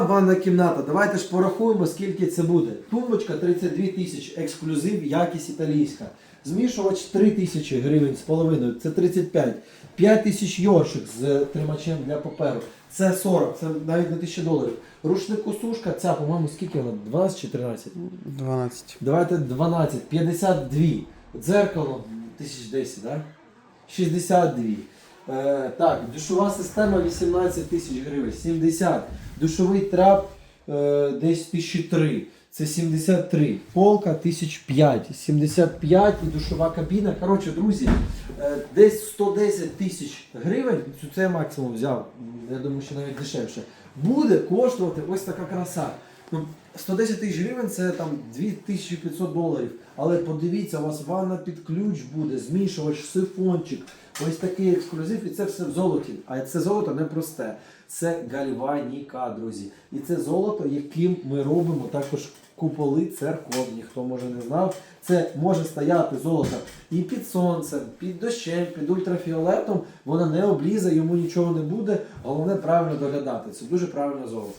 Ванна кімната. Давайте ж порахуємо, скільки це буде. Тумбочка 32 тисячі, ексклюзив, якість італійська. Змішувач 3 тисячі гривень з половиною, це 35. 5 тисяч йоршик з тримачем для паперу. Це 40, це навіть не 1000 доларів. Рушнику сушка, ця, по-моєму, скільки вона? 12 чи 13? 12. Давайте 12, 52. Дзеркало 1010, да? 62. Е, так, душова система 18 тисяч гривень, 70. Душовий трап е, десь 1003. Це 73. Полка 1005. 75 і душова кабіна. Коротше, друзі, е, десь 110 тисяч гривень. Це я максимум взяв. Я думаю, що навіть дешевше. Буде коштувати ось така краса. Ну, 110 тисяч гривень це там 2500 доларів. Але подивіться, у вас ванна під ключ буде, змішувач, сифончик, ось такий ексклюзив, і це все в золоті. А це золото не просте. Це гальваніка, друзі. І це золото, яким ми робимо також куполи церковні. Хто може не знав, це може стояти золото і під сонцем, під дощем, під ультрафіолетом. Воно не облізе, йому нічого не буде. Головне правильно доглядати. Це дуже правильне золото.